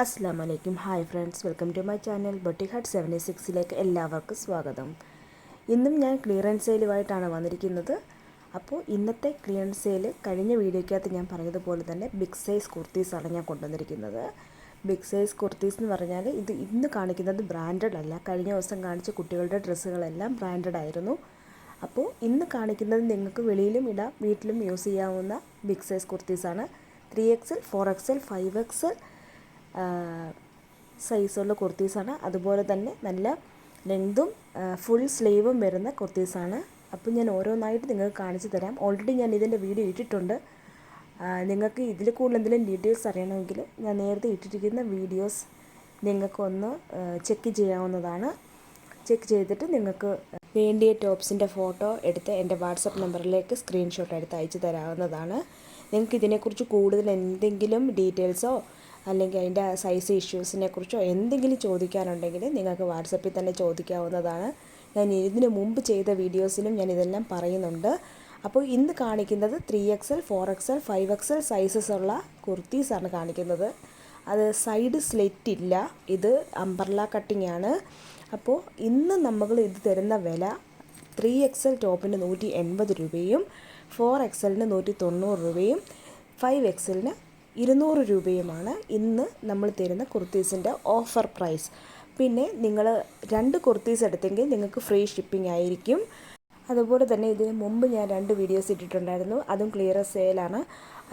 അസ്സാം വലൈക്കും hi friends welcome to my channel ബട്ടി heart seventy സിക്സിലേക്ക് എല്ലാവർക്കും സ്വാഗതം. ഇന്നും ഞാൻ ക്ലിയറൻസ് സെയിലുമായിട്ടാണ് വന്നിരിക്കുന്നത്. അപ്പോൾ ഇന്നത്തെ ക്ലിയറൻസ് സെയിൽ കഴിഞ്ഞ വീഡിയോയ്ക്കകത്ത് ഞാൻ പറഞ്ഞതുപോലെ തന്നെ ബിഗ് സൈസ് കുർത്തീസാണ് ഞാൻ കൊണ്ടുവന്നിരിക്കുന്നത്. ബിഗ് സൈസ് കുർത്തീസ് എന്ന് പറഞ്ഞാൽ ഇത് ഇന്ന് കാണിക്കുന്നത് ബ്രാൻഡഡ് അല്ല. കഴിഞ്ഞ ദിവസം കാണിച്ച കുട്ടികളുടെ ഡ്രസ്സുകളെല്ലാം ബ്രാൻഡഡ് ആയിരുന്നു. അപ്പോൾ ഇന്ന് കാണിക്കുന്നത് നിങ്ങൾക്ക് വെളിയിലും ഇടാം വീട്ടിലും യൂസ് ചെയ്യാവുന്ന big size കുർത്തീസാണ് three XL four XL five XL സൈസുള്ള കുർത്തീസാണ് അതുപോലെ തന്നെ നല്ല ലെങ്തും ഫുൾ സ്ലീവും വരുന്ന കുർത്തീസാണ് അപ്പോൾ ഞാൻ ഓരോന്നായിട്ട് നിങ്ങൾക്ക് കാണിച്ചു തരാം. ഓൾറെഡി ഞാൻ ഇതിന്റെ വീഡിയോ ഇട്ടിട്ടുണ്ട്. നിങ്ങൾക്ക് ഇതിൽ കൂടുതൽ എന്തെങ്കിലും ഡീറ്റെയിൽസ് അറിയണമെങ്കിൽ ഞാൻ നേരത്തെ ഇട്ടിരിക്കുന്ന വീഡിയോസ് നിങ്ങൾക്കൊന്ന് ചെക്ക് ചെയ്യാവുന്നതാണ്. ചെക്ക് ചെയ്തിട്ട് നിങ്ങൾക്ക് വേണ്ടിയ ടോപ്സിന്റെ ഫോട്ടോ എടുത്ത് എന്റെ വാട്സപ്പ് നമ്പറിലേക്ക് സ്ക്രീൻഷോട്ട് എടുത്ത് അയച്ചു തരാവുന്നതാണ്. നിങ്ങൾക്ക് ഇതിനെക്കുറിച്ച് കൂടുതൽ എന്തെങ്കിലും ഡീറ്റെയിൽസോ അല്ലെങ്കിൽ അതിന്റെ സൈസ് ഇഷ്യൂസിനെ കുറിച്ചോ എന്തെങ്കിലും ചോദിക്കാനുണ്ടെങ്കിൽ നിങ്ങൾക്ക് വാട്സപ്പിൽ തന്നെ ചോദിക്കാവുന്നതാണ്. ഞാൻ ഇതിന് മുമ്പ് ചെയ്ത വീഡിയോസിലും ഞാൻ ഇതെല്ലാം പറയുന്നുണ്ട്. അപ്പോൾ ഇന്ന് കാണിക്കുന്നത് three XL four XL five XL sizes ഉള്ള കുർത്തീസാണ് കാണിക്കുന്നത്. അത് സൈഡ് സ്ലെറ്റ് ഇല്ല. ഇത് അംബർല കട്ടിംഗ് ആണ്. അപ്പോൾ ഇന്ന് നമ്മൾ ഇത് തരുന്ന വില ത്രീ എക്സൽ ടോപ്പിന് നൂറ്റി എൺപത് രൂപയും ഫോർ എക്സലിന് നൂറ്റി തൊണ്ണൂറ് രൂപയും ഫൈവ് എക്സലിന് ഇരുന്നൂറ് രൂപയുമാണ് ഇന്ന് നമ്മൾ തരുന്ന കുർത്തീസിന്റെ ഓഫർ പ്രൈസ്. പിന്നെ നിങ്ങൾ രണ്ട് കുർത്തീസ് എടുത്തെങ്കിൽ നിങ്ങൾക്ക് ഫ്രീ ഷിപ്പിംഗ് ആയിരിക്കും. അതുപോലെ തന്നെ ഇതിന് മുമ്പ് ഞാൻ രണ്ട് വീഡിയോസ് ഇട്ടിട്ടുണ്ടായിരുന്നു. അതും ക്ലിയർ സെയിലാണ്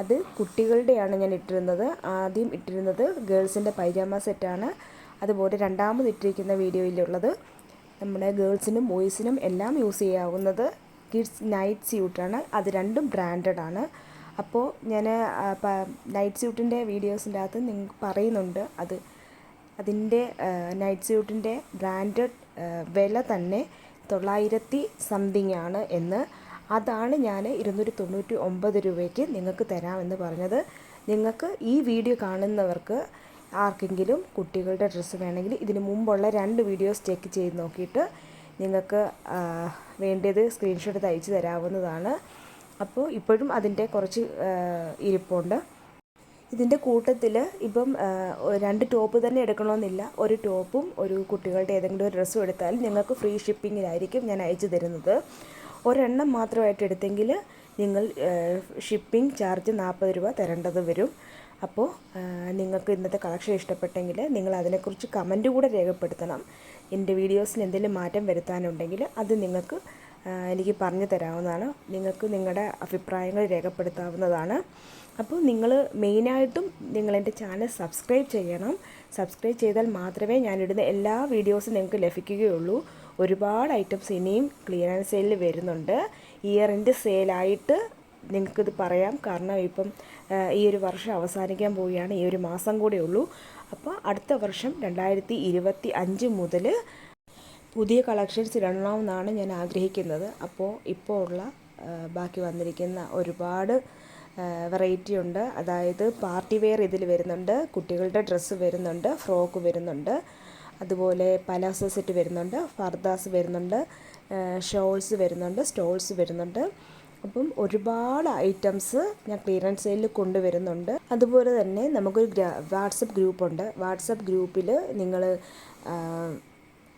അത് കുട്ടികളുടെയാണ് ഞാൻ ഇട്ടിരുന്നത്. ആദ്യം ഇട്ടിരുന്നത് ഗേൾസിന്റെ പൈജാമ സെറ്റാണ് അതുപോലെ രണ്ടാമത് ഇട്ടിരിക്കുന്ന വീഡിയോയിലുള്ളത് നമ്മുടെ ഗേൾസിനും ബോയ്സിനും എല്ലാം യൂസ് ചെയ്യാവുന്നത്. കിഡ്സ് നൈറ്റ് സ്യൂട്ടാണ് അത് രണ്ടും ബ്രാൻഡഡ് ആണ്. അപ്പോൾ ഞാൻ നൈറ്റ് സ്യൂട്ടിന്റെ വീഡിയോസിന്റെ അകത്ത് നിങ്ങൾക്ക് പറയുന്നുണ്ട് അത്. അതിന്റെ നൈറ്റ് സ്യൂട്ടിന്റെ ബ്രാൻഡഡ് വില തന്നെ തൊള്ളായിരത്തി സംതിങ് ആണ് എന്ന്. അതാണ് ഞാൻ ഇരുന്നൂറ്റി തൊണ്ണൂറ്റി ഒമ്പത് രൂപയ്ക്ക് നിങ്ങൾക്ക് തരാമെന്ന് പറഞ്ഞത്. നിങ്ങൾക്ക് ഈ വീഡിയോ കാണുന്നവർക്ക് ആർക്കെങ്കിലും കുട്ടികളുടെ ഡ്രസ്സ് വേണമെങ്കിൽ ഇതിന് മുമ്പുള്ള രണ്ട് വീഡിയോസ് ചെക്ക് ചെയ്ത് നോക്കിയിട്ട് നിങ്ങൾക്ക് വേണ്ടത് സ്ക്രീൻഷോട്ട് തയ്ച്ച് തരാവുന്നതാണ്. അപ്പോൾ ഇപ്പോഴും അതിന്റെ കുറച്ച് ഇരിപ്പുണ്ട്. ഇതിന്റെ കൂട്ടത്തിൽ ഇപ്പം രണ്ട് ടോപ്പ് തന്നെ എടുക്കണമെന്നില്ല. ഒരു ടോപ്പും ഒരു കുട്ടികളുടെ ഏതെങ്കിലും ഒരു ഡ്രസ്സും എടുത്താൽ നിങ്ങൾക്ക് ഫ്രീ ഷിപ്പിങ്ങിലായിരിക്കും ഞാൻ അയച്ചു തരുന്നത്. ഒരെണ്ണം മാത്രമായിട്ട് എടുത്തെങ്കിൽ നിങ്ങൾ ഷിപ്പിംഗ് ചാർജ് നാൽപ്പത് രൂപ തരേണ്ടത് വരും. അപ്പോൾ നിങ്ങൾക്ക് ഇന്നത്തെ കളക്ഷൻ ഇഷ്ടപ്പെട്ടെങ്കിൽ നിങ്ങൾ അതിനെക്കുറിച്ച് കമന്റ് കൂടെ രേഖപ്പെടുത്തണം. എന്റെ വീഡിയോസിൽ എന്തെങ്കിലും മാറ്റം വരുത്താനുണ്ടെങ്കിൽ അത് നിങ്ങൾക്ക് എനിക്ക് പറഞ്ഞു തരാവുന്നതാണ്. നിങ്ങൾക്ക് നിങ്ങളുടെ അഭിപ്രായങ്ങൾ രേഖപ്പെടുത്താവുന്നതാണ്. അപ്പോൾ നിങ്ങൾ മെയിനായിട്ടും നിങ്ങൾ എന്റെ ചാനൽ സബ്സ്ക്രൈബ് ചെയ്യണം. സബ്സ്ക്രൈബ് ചെയ്താൽ മാത്രമേ ഞാനിടുന്ന എല്ലാ വീഡിയോസും നിങ്ങൾക്ക് ലഭിക്കുകയുള്ളൂ. ഒരുപാട് ഐറ്റംസ് ഇനിയും ക്ലിയറൻസ് സെയിലിൽ വരുന്നുണ്ട്. ഇയർ എൻഡ് സെയിലായിട്ട് നിങ്ങൾക്കിത് പറയാം. കാരണം ഇപ്പം ഈ ഒരു വർഷം അവസാനിക്കാൻ പോവുകയാണ്. ഈ ഒരു മാസം കൂടെ ഉള്ളൂ. അപ്പോൾ അടുത്ത വർഷം രണ്ടായിരത്തി ഇരുപത്തി അഞ്ച് മുതൽ പുതിയ കളക്ഷൻസ് ഇടണമെന്നാണ് ഞാൻ ആഗ്രഹിക്കുന്നത്. അപ്പോൾ ഇപ്പോൾ ഉള്ള ബാക്കി വന്നിരിക്കുന്ന ഒരുപാട് വെറൈറ്റി ഉണ്ട്. അതായത് പാർട്ടി വെയർ ഇതിൽ വരുന്നുണ്ട്. കുട്ടികളുടെ ഡ്രസ്സ് വരുന്നുണ്ട്. ഫ്രോക്ക് വരുന്നുണ്ട്. അതുപോലെ പലാസോ സെറ്റ് വരുന്നുണ്ട്. ഫർദാസ് വരുന്നുണ്ട്. ഷോൾസ് വരുന്നുണ്ട്. സ്റ്റോൾസ് വരുന്നുണ്ട്. അപ്പം ഒരുപാട് ഐറ്റംസ് ഞാൻ ക്ലിയറൻസ് സെയിലിൽ കൊണ്ടുവരുന്നുണ്ട്. അതുപോലെ തന്നെ നമുക്കൊരു വാട്സപ്പ് ഗ്രൂപ്പുണ്ട് വാട്സപ്പ് ഗ്രൂപ്പിൽ നിങ്ങൾ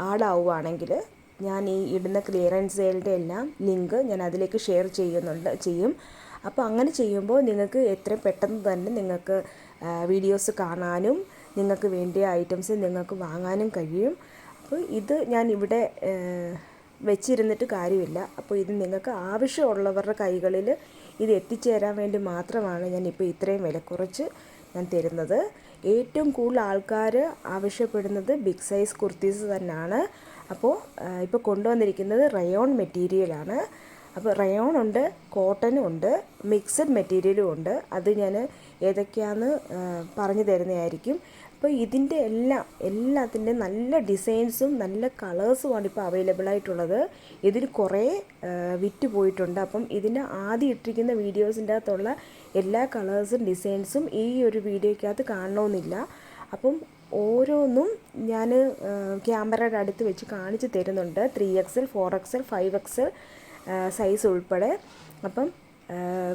ആഡാവുകയാണെങ്കിൽ ഞാൻ ഈ ഇടുന്ന ക്ലിയറൻസ് സെയിലിന്റെ എല്ലാം ലിങ്ക് ഞാൻ അതിലേക്ക് ഷെയർ ചെയ്യുന്നുണ്ട് ചെയ്യും. അപ്പോൾ അങ്ങനെ ചെയ്യുമ്പോൾ നിങ്ങൾക്ക് എത്രയും പെട്ടെന്ന് തന്നെ നിങ്ങൾക്ക് വീഡിയോസ് കാണാനും നിങ്ങൾക്ക് വേണ്ടിയ ഐറ്റംസ് നിങ്ങൾക്ക് വാങ്ങാനും കഴിയും. അപ്പോൾ ഇത് ഞാൻ ഇവിടെ വെച്ചിരുന്നിട്ട് കാര്യമില്ല. അപ്പോൾ ഇത് നിങ്ങൾക്ക് ആവശ്യമുള്ളവരുടെ കൈകളിൽ ഇത് എത്തിച്ചേരാൻ വേണ്ടി മാത്രമാണ് ഞാൻ ഇപ്പോൾ ഇത്രയും വില കുറച്ച് ഞാൻ തരുന്നത്. ഏറ്റവും കൂടുതൽ ആൾക്കാർ ആവശ്യപ്പെടുന്നത് ബിഗ് സൈസ് കുർത്തീസ് തന്നെയാണ്. അപ്പോൾ ഇപ്പോൾ കൊണ്ടുവന്നിരിക്കുന്നത് റയോൺ മെറ്റീരിയലാണ് അപ്പോൾ റയോൺ ഉണ്ട് കോട്ടനും ഉണ്ട് മിക്സഡ് മെറ്റീരിയലും ഉണ്ട്. അത് ഞാൻ ഏതൊക്കെയാണെന്ന് പറഞ്ഞു തരുന്നതായിരിക്കും. അപ്പോൾ ഇതിന്റെ എല്ലാം എല്ലാത്തിന്റെ നല്ല ഡിസൈൻസും നല്ല കളേഴ്സുമാണ് ഇപ്പോൾ അവൈലബിൾ ആയിട്ടുള്ളത് ഇതിൽ കുറേ വിറ്റ് പോയിട്ടുണ്ട്. അപ്പം ഇതിന് ആദ്യം ഇട്ടിരിക്കുന്ന വീഡിയോസിന്റെ അകത്തുള്ള എല്ലാ കളേഴ്സും ഡിസൈൻസും ഈ ഒരു വീഡിയോയ്ക്കകത്ത് കാണണമെന്നില്ല. അപ്പം ഓരോന്നും ഞാൻ ക്യാമറയുടെ അടുത്ത് വെച്ച് കാണിച്ച് തരുന്നുണ്ട്. Three XL four XL five XL size ഉൾപ്പെടെ. അപ്പം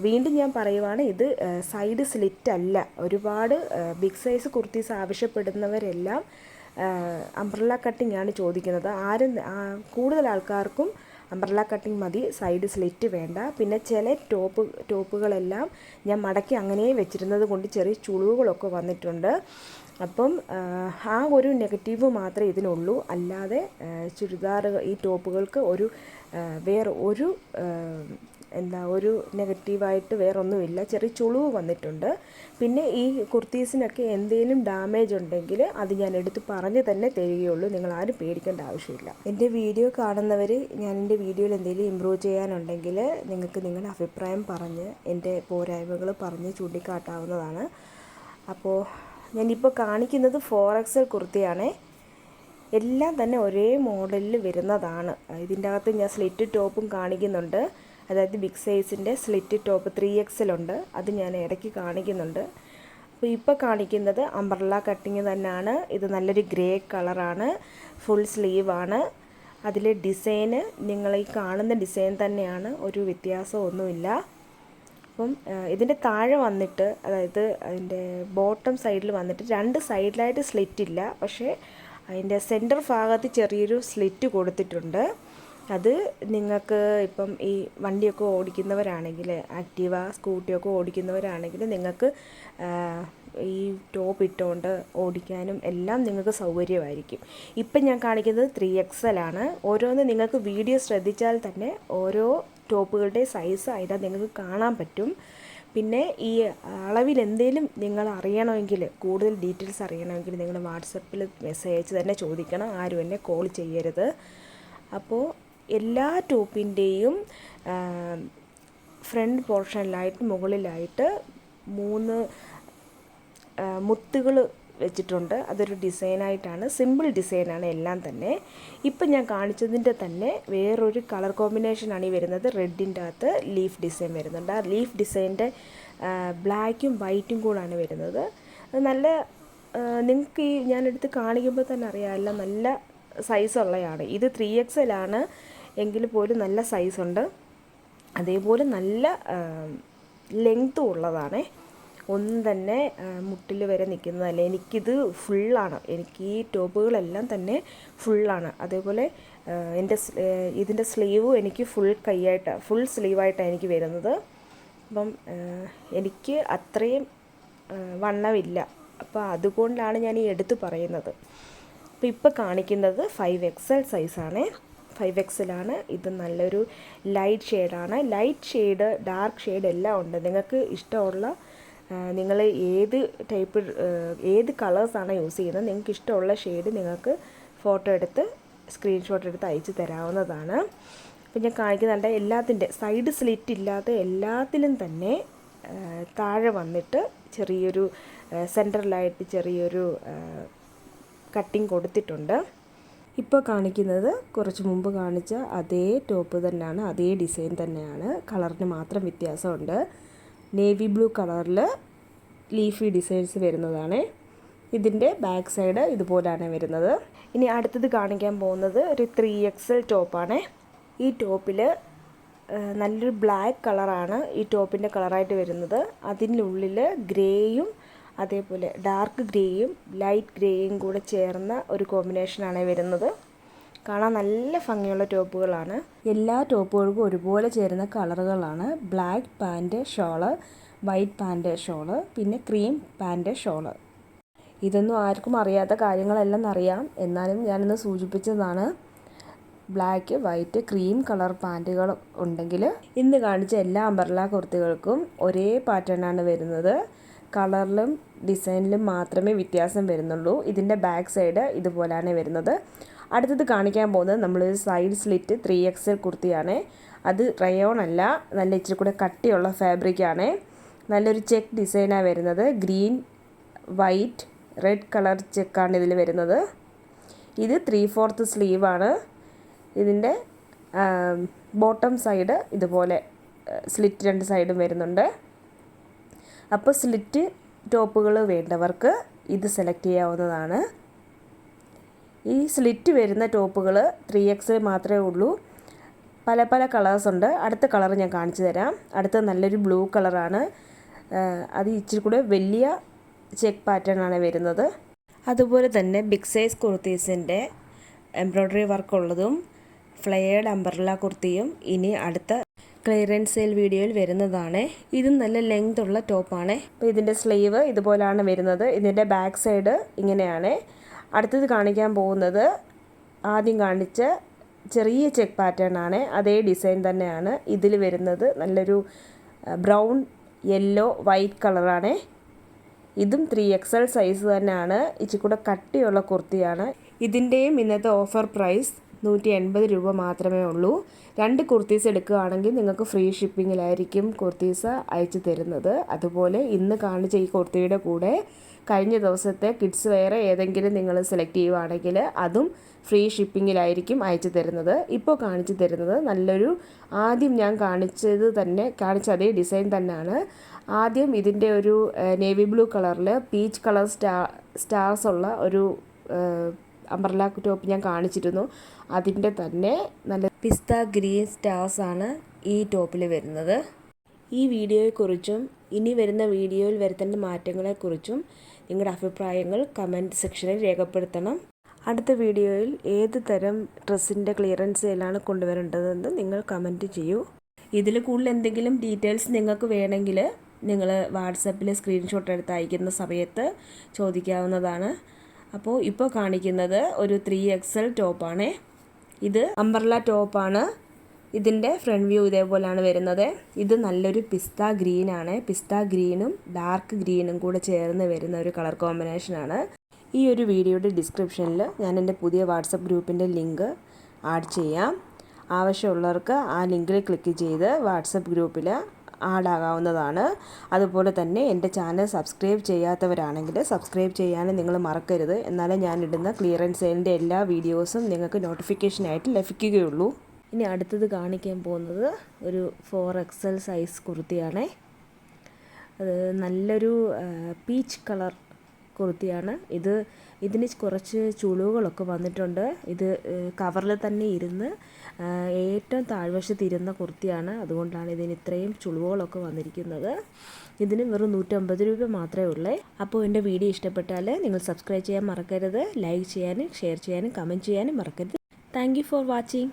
വീണ്ടും ഞാൻ പറയുവാണ് ഇത് സൈഡ് സ്ലിറ്റ് അല്ല. ഒരുപാട് ബിഗ് സൈസ് കുർത്തീസ് ആവശ്യപ്പെടുന്നവരെല്ലാം അംബ്രല്ല കട്ടിംഗ് ആണ് ചോദിക്കുന്നത്. ആരും കൂടുതൽ ആൾക്കാർക്കും അംബ്രല്ല കട്ടിങ് മതി സൈഡ് സ്ലിറ്റ് വേണ്ട. പിന്നെ ചില ടോപ്പ് ടോപ്പുകളെല്ലാം ഞാൻ മടക്കി അങ്ങനെ വെച്ചിരുന്നത് കൊണ്ട് ചെറിയ ചുളിവുകളൊക്കെ വന്നിട്ടുണ്ട്. അപ്പം ആ ഒരു നെഗറ്റീവ് മാത്രമേ ഇതിനുള്ളൂ. അല്ലാതെ ചുരിദാർ ഈ ടോപ്പുകൾക്ക് ഒരു വേറെ ഒരു എന്താ ഒരു നെഗറ്റീവായിട്ട് വേറൊന്നുമില്ല. ചെറിയ ചുളിവ് വന്നിട്ടുണ്ട്. പിന്നെ ഈ കുർത്തീസിനൊക്കെ എന്തെങ്കിലും ഡാമേജ് ഉണ്ടെങ്കിൽ അത് ഞാൻ എടുത്ത് പറഞ്ഞ് തന്നെ തരികയുള്ളൂ. നിങ്ങൾ ആരും പേടിക്കേണ്ട ആവശ്യമില്ല. എന്റെ വീഡിയോ കാണുന്നവർ ഞാൻ എന്റെ വീഡിയോയിൽ എന്തെങ്കിലും ഇമ്പ്രൂവ് ചെയ്യാനുണ്ടെങ്കിൽ നിങ്ങൾക്ക് നിങ്ങളുടെ അഭിപ്രായം പറഞ്ഞ് എന്റെ പോരായ്മകൾ പറഞ്ഞ് ചൂണ്ടിക്കാട്ടാവുന്നതാണ്. അപ്പോൾ ഞാനിപ്പോൾ കാണിക്കുന്നത് ഫോർ എക്സൽ കുർത്തിയാണേ. എല്ലാം തന്നെ ഒരേ മോഡലിൽ വരുന്നതാണ്. ഇതിന്റെ അകത്ത് ഞാൻ സ്ലിറ്റ് ടോപ്പും കാണിക്കുന്നുണ്ട്. അതായത് ബിഗ് സൈസിന്റെ സ്ലിറ്റ് ടോപ്പ് ത്രീ എക്സലുണ്ട് അത് ഞാൻ ഇടയ്ക്ക് കാണിക്കുന്നുണ്ട്. അപ്പോൾ ഇപ്പോൾ കാണിക്കുന്നത് അംബ്രല്ല കട്ടിങ് തന്നെയാണ്. ഇത് നല്ലൊരു ഗ്രേ കളറാണ്. ഫുൾ സ്ലീവാണ്. അതിലെ ഡിസൈന് നിങ്ങൾ ഈ കാണുന്ന ഡിസൈൻ തന്നെയാണ്. ഒരു വ്യത്യാസമൊന്നുമില്ല അപ്പം ഇതിന്റെ താഴെ വന്നിട്ട് അതായത് അതിന്റെ ബോട്ടം സൈഡിൽ വന്നിട്ട് രണ്ട് സൈഡിലായിട്ട് സ്ലിറ്റ് ഇല്ല പക്ഷേ അതിന്റെ സെന്റർ ഭാഗത്ത് ചെറിയൊരു സ്ലിറ്റ് കൊടുത്തിട്ടുണ്ട്. അത് നിങ്ങൾക്ക് ഇപ്പം ഈ വണ്ടിയൊക്കെ ഓടിക്കുന്നവരാണെങ്കിൽ ആക്റ്റീവ സ്കൂട്ടിയൊക്കെ ഓടിക്കുന്നവരാണെങ്കിൽ നിങ്ങൾക്ക് ഈ ടോപ്പ് ഇട്ടുകൊണ്ട് ഓടിക്കാനും എല്ലാം നിങ്ങൾക്ക് സൗകര്യമായിരിക്കും. ഇപ്പം ഞാൻ കാണിക്കുന്നത് ത്രീ ആണ്. ഓരോന്ന് നിങ്ങൾക്ക് വീഡിയോ ശ്രദ്ധിച്ചാൽ തന്നെ ഓരോ ടോപ്പുകളുടെ സൈസ് ആയിട്ട് നിങ്ങൾക്ക് കാണാൻ പറ്റും. പിന്നെ ഈ അളവിൽ എന്തെങ്കിലും നിങ്ങൾ അറിയണമെങ്കിൽ കൂടുതൽ ഡീറ്റെയിൽസ് അറിയണമെങ്കിൽ നിങ്ങൾ വാട്സപ്പിൽ മെസ്സേജ് തന്നെ ചോദിക്കണം. ആരും എന്നെ കോൾ ചെയ്യരുത്. അപ്പോൾ എല്ലാ ടോപ്പിന്റെയും ഫ്രണ്ട് പോർഷനിലായിട്ട് മുകളിലായിട്ട് മൂന്ന് മുത്തുകൾ വെച്ചിട്ടുണ്ട്. അതൊരു ഡിസൈനായിട്ടാണ്. സിമ്പിൾ ഡിസൈനാണ് എല്ലാം തന്നെ. ഇപ്പം ഞാൻ കാണിച്ചതിന്റെ തന്നെ വേറൊരു കളർ കോമ്പിനേഷനാണ് ഈ വരുന്നത്. റെഡിന്റെ അകത്ത് ലീഫ് ഡിസൈൻ വരുന്നുണ്ട്. ആ ലീഫ് ഡിസൈന്റെ ബ്ലാക്കും വൈറ്റും കൂടാണ് വരുന്നത്. നല്ല നിങ്ങൾക്ക് ഈ ഞാനെടുത്ത് കാണിക്കുമ്പോൾ തന്നെ അറിയാമല്ല നല്ല സൈസുള്ളതാണ് ഇത് ത്രീ എല്ലാണ് എങ്കിൽ പോലും നല്ല സൈസുണ്ട് അതേപോലെ നല്ല ലെങ്ത്തും ഉള്ളതാണ്. ഒന്നും തന്നെ മുട്ടിൽ വരെ നിൽക്കുന്നതല്ല. എനിക്കിത് ഫുള്ളാണ് എനിക്ക് ഈ ടോപ്പുകളെല്ലാം തന്നെ ഫുള്ളാണ് അതേപോലെ എന്റെ ഇതിന്റെ സ്ലീവും എനിക്ക് ഫുൾ കൈയായിട്ട് ഫുൾ സ്ലീവായിട്ടാണ് എനിക്ക് വരുന്നത്. അപ്പം എനിക്ക് അത്രയും വണ്ണമില്ല. അപ്പോൾ അതുകൊണ്ടാണ് ഞാൻ ഈ എടുത്തു പറയുന്നത്. അപ്പോൾ ഇപ്പോൾ കാണിക്കുന്നത് ഫൈവ് എക്സൽ സൈസാണ് ഫൈവ് എക്സിലാണ് ഇത് നല്ലൊരു ലൈറ്റ് ഷെയ്ഡാണ്. ലൈറ്റ് ഷെയ്ഡ് ഡാർക്ക് ഷെയ്ഡ് എല്ലാം ഉണ്ട്. നിങ്ങൾക്ക് ഇഷ്ടമുള്ള നിങ്ങൾ ഏത് ടൈപ്പ് ഏത് കളേഴ്സാണ് യൂസ് ചെയ്യുന്നത് നിങ്ങൾക്ക് ഇഷ്ടമുള്ള ഷെയ്ഡ് നിങ്ങൾക്ക് ഫോട്ടോ എടുത്ത് സ്ക്രീൻഷോട്ട് എടുത്ത് അയച്ചു തരാവുന്നതാണ്. അപ്പം ഞാൻ കാണിക്കുന്നുണ്ട് എല്ലാത്തിന്റെ സൈഡ് സ്ലിറ്റ് ഇല്ലാത്ത എല്ലാത്തിലും തന്നെ താഴെ വന്നിട്ട് ചെറിയൊരു സെന്ററിലായിട്ട് ചെറിയൊരു കട്ടിങ് കൊടുത്തിട്ടുണ്ട്. ഇപ്പോൾ കാണിക്കുന്നത് കുറച്ച് മുമ്പ് കാണിച്ച അതേ ടോപ്പ് തന്നെയാണ് അതേ ഡിസൈൻ തന്നെയാണ്. കളറിന് മാത്രം വ്യത്യാസമുണ്ട്. നേവി ബ്ലൂ കളറിൽ ലീഫി ഡിസൈൻസ് വരുന്നതാണ്. ഇതിന്റെ ബാക്ക് സൈഡ് ഇതുപോലെയാണ് വരുന്നത്. ഇനി അടുത്തത് കാണിക്കാൻ പോകുന്നത് ഒരു ത്രീ എക്സൽ ടോപ്പാണ് ഈ ടോപ്പിൽ നല്ലൊരു ബ്ലാക്ക് കളറാണ് ഈ ടോപ്പിന്റെ കളറായിട്ട് വരുന്നത്. അതിനുള്ളിൽ ഗ്രേയും അതേപോലെ ഡാർക്ക് ഗ്രേയും ലൈറ്റ് ഗ്രേയും കൂടെ ചേർന്ന ഒരു കോമ്പിനേഷനാണ് വരുന്നത്. കാണാൻ നല്ല ഭംഗിയുള്ള ടോപ്പുകളാണ്. എല്ലാ ടോപ്പുകൾക്കും ഒരുപോലെ ചേരുന്ന കളറുകളാണ്. Black pant shawl white pant shawl പിന്നെ ക്രീം പാന്റ് ഷോൾ ഇതൊന്നും ആർക്കും അറിയാത്ത കാര്യങ്ങളെല്ലാം അറിയാം. എന്നാലും ഞാനിന്ന് സൂചിപ്പിച്ചതാണ് ബ്ലാക്ക് വൈറ്റ് ക്രീം കളർ പാന്റുകൾ ഉണ്ടെങ്കിൽ ഇന്ന് കാണിച്ച എല്ലാ അമ്പർല കുർത്തികൾക്കും ഒരേ പാറ്റേണാണ് വരുന്നത്. കളറിലും ഡിസൈനിലും മാത്രമേ വ്യത്യാസം വരുന്നുള്ളൂ. ഇതിന്റെ ബാക്ക് സൈഡ് ഇതുപോലെയാണ് വരുന്നത്. അടുത്തത് കാണിക്കാൻ പോകുന്നത് നമ്മൾ സൈഡ് സ്ലിറ്റ് ത്രീ എക്സൽ കുർത്തിയാണ്. അത് റയോൺ അല്ല നല്ല ഇച്ചിരി കൂടെ കട്ടിയുള്ള ഫാബ്രിക്കാണ് നല്ലൊരു ചെക്ക് ഡിസൈനാണ് വരുന്നത്. ഗ്രീൻ വൈറ്റ് റെഡ് കളർ ചെക്കാണ് ഇതിൽ വരുന്നത്. ഇത് ത്രീ ഫോർത്ത് സ്ലീവാണ് ഇതിന്റെ ബോട്ടം സൈഡ് ഇതുപോലെ സ്ലിറ്റ് രണ്ട് സൈഡും വരുന്നുണ്ട്. അപ്പോൾ സ്ലിറ്റ് ടോപ്പുകൾ വേണ്ടവർക്ക് ഇത് സെലക്ട് ചെയ്യാവുന്നതാണ്. ഈ സ്ലിറ്റ് വരുന്ന ടോപ്പുകൾ ത്രീ എക്സ് മാത്രമേ ഉള്ളൂ. പല പല കളേഴ്സ് ഉണ്ട്. അടുത്ത കളർ ഞാൻ കാണിച്ചു തരാം. അടുത്ത നല്ലൊരു ബ്ലൂ കളറാണ്. അത് ഇച്ചിരി കൂടെ വലിയ ചെക്ക് പാറ്റേൺ ആണ് വരുന്നത്. അതുപോലെ തന്നെ ബിഗ് സൈസ് കുർത്തീസിന്റെ എംബ്രോയ്ഡറി വർക്ക് ഉള്ളതും അംബ്രല്ല കുർത്തിയും ഇനി അടുത്ത ക്ലിയറൻസ് സെയിൽ വീഡിയോയിൽ വരുന്നതാണ്. ഇത് നല്ല ലെങ്ത് ഉള്ള ടോപ്പാണ് അപ്പോൾ ഇതിന്റെ സ്ലീവ് ഇതുപോലാണ് വരുന്നത്. ഇതിന്റെ ബാക്ക് സൈഡ് ഇങ്ങനെയാണ്. അടുത്തത് കാണിക്കാൻ പോകുന്നത് ആദ്യം കാണിച്ച ചെറിയ ചെക്ക് പാറ്റേൺ ആണ്. അതേ ഡിസൈൻ തന്നെയാണ് ഇതിൽ വരുന്നത്. നല്ലൊരു ബ്രൗൺ യെല്ലോ വൈറ്റ് കളറാണ് ഇതും ത്രീ എക്സൽ സൈസ് തന്നെയാണ്. ഇച്ചിരി കൂടെ കട്ടിയുള്ള കുർത്തിയാണ്. ഇതിന്റെയും ഇന്നത്തെ ഓഫർ പ്രൈസ് നൂറ്റി എൺപത് രൂപ മാത്രമേ ഉള്ളൂ. രണ്ട് കുർത്തീസ് എടുക്കുകയാണെങ്കിൽ നിങ്ങൾക്ക് ഫ്രീ ഷിപ്പിങ്ങിലായിരിക്കും കുർത്തീസ് അയച്ചു തരുന്നത്. അതുപോലെ ഇന്ന് കാണിച്ച ഈ കുർത്തിയുടെ കൂടെ കഴിഞ്ഞ ദിവസത്തെ കിഡ്സ് വെയർ ഏതെങ്കിലും നിങ്ങൾ സെലക്ട് ചെയ്യുവാണെങ്കിൽ അതും ഫ്രീ ഷിപ്പിങ്ങിലായിരിക്കും അയച്ചു തരുന്നത്. ഇപ്പോൾ കാണിച്ചു തരുന്നത് നല്ലൊരു ആദ്യം ഞാൻ കാണിച്ചത് തന്നെ കാണിച്ച അതേ ഡിസൈൻ തന്നെയാണ്. ആദ്യം ഇതിന്റെ ഒരു നേവി ബ്ലൂ കളറിൽ പീച്ച് കളർ സ്റ്റാർ സ്റ്റാർസ് ഉള്ള ഒരു അംബ്രല ടോപ്പ് ഞാൻ കാണിച്ചിരുന്നു. അതിന്റെ തന്നെ നല്ല പിസ്ത ഗ്രീൻ സ്റ്റാർസ് ആണ് ഈ ടോപ്പിൽ വരുന്നത്. ഈ വീഡിയോയെക്കുറിച്ചും ഇനി വരുന്ന വീഡിയോയിൽ വരുത്തേണ്ട മാറ്റങ്ങളെക്കുറിച്ചും നിങ്ങളുടെ അഭിപ്രായങ്ങൾ കമന്റ് സെക്ഷനിൽ രേഖപ്പെടുത്തണം. അടുത്ത വീഡിയോയിൽ ഏത് തരം ഡ്രസ്സിന്റെ ക്ലിയറൻസ് സെയിലാണ് കൊണ്ടുവരേണ്ടതെന്ന് നിങ്ങൾ കമന്റ് ചെയ്യൂ. ഇതിൽ കൂടുതൽ എന്തെങ്കിലും ഡീറ്റെയിൽസ് നിങ്ങൾക്ക് വേണമെങ്കിൽ നിങ്ങൾ വാട്സപ്പിൽ സ്ക്രീൻഷോട്ട് എടുത്ത് അയക്കുന്ന സമയത്ത് ചോദിക്കാവുന്നതാണ്. അപ്പോൾ ഇപ്പോൾ കാണിക്കുന്നത് ഒരു ത്രീ എക്സൽ ടോപ്പാണ് ഇത് അംബർല ടോപ്പാണ് ഇതിന്റെ ഫ്രണ്ട് വ്യൂ ഇതേപോലെയാണ് വരുന്നത്. ഇത് നല്ലൊരു പിസ്ത ഗ്രീനാണ് പിസ്ത ഗ്രീനും ഡാർക്ക് ഗ്രീനും കൂടെ ചേർന്ന് വരുന്ന ഒരു കളർ കോമ്പിനേഷനാണ് ഈ ഒരു വീഡിയോയുടെ ഡിസ്ക്രിപ്ഷനിൽ ഞാൻ എന്റെ പുതിയ വാട്സപ്പ് ഗ്രൂപ്പിന്റെ ലിങ്ക് ആഡ് ചെയ്യാം. ആവശ്യമുള്ളവർക്ക് ആ ലിങ്കിൽ ക്ലിക്ക് ചെയ്ത് വാട്സപ്പ് ഗ്രൂപ്പിൽ ആഡാകാവുന്നതാണ് അതുപോലെ തന്നെ എന്റെ ചാനൽ സബ്സ്ക്രൈബ് ചെയ്യാത്തവരാണെങ്കിൽ സബ്സ്ക്രൈബ് ചെയ്യാനും നിങ്ങൾ മറക്കരുത്. എന്നാലേ ഞാനിടുന്ന ക്ലിയറൻസ് സെയിലിന്റെ എല്ലാ വീഡിയോസും നിങ്ങൾക്ക് നോട്ടിഫിക്കേഷനായിട്ട് ലഭിക്കുകയുള്ളൂ. ഇനി അടുത്തത് കാണിക്കാൻ പോകുന്നത് ഒരു ഫോർ എക്സൽ സൈസ് കുർത്തിയാണേ. അത് നല്ലൊരു പീച്ച് കളർ കുർത്തിയാണ്. ഇത് ഇതിന് കുറച്ച് ചുളിവുകളൊക്കെ വന്നിട്ടുണ്ട്. ഇത് കവറിൽ തന്നെ ഇരുന്ന് ഏറ്റവും താഴ്വശത്ത് ഇരുന്ന കുർത്തിയാണ്. അതുകൊണ്ടാണ് ഇതിന് ഇത്രയും ചുളിവുകളൊക്കെ വന്നിരിക്കുന്നത്. ഇതിന് വെറും നൂറ്റമ്പത് രൂപ മാത്രമേ ഉള്ളേ. അപ്പോൾ എന്റെ വീഡിയോ ഇഷ്ടപ്പെട്ടാൽ നിങ്ങൾ സബ്സ്ക്രൈബ് ചെയ്യാൻ മറക്കരുത്. ലൈക്ക് ചെയ്യാനും ഷെയർ ചെയ്യാനും കമന്റ് ചെയ്യാനും മറക്കരുത്. Thank for watching.